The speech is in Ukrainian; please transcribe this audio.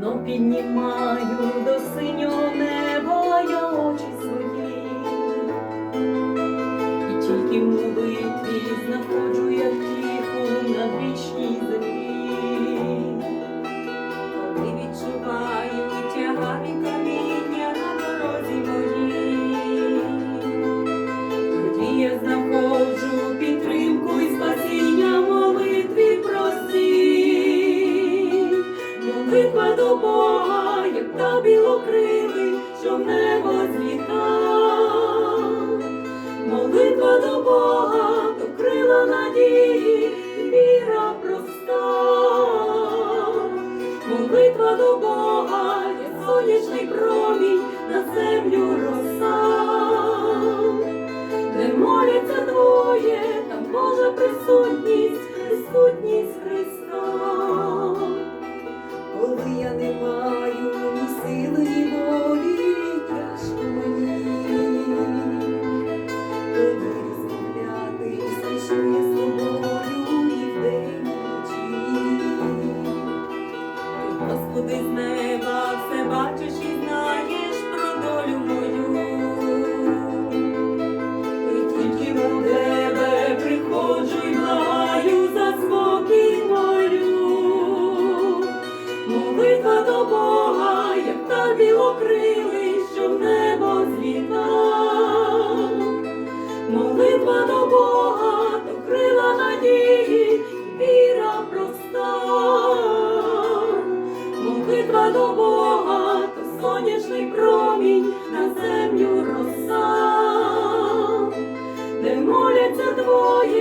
но піднімаю до синього неба я очі свої, і тільки в молитві знаходжу я тихо на вічній землі, коли відчуваю. покрили, щоб небо злітав, молитва до Бога до крила надії, віра проста, молитва до Бога. ти з неба все бачиш і знаєш про долю мою, і тільки до тебе приходжу і маю за спокій мою, молитва до Бога, як та білокрила. молитва до Бога, то сонячний промінь на землю роса, де моляться двоє.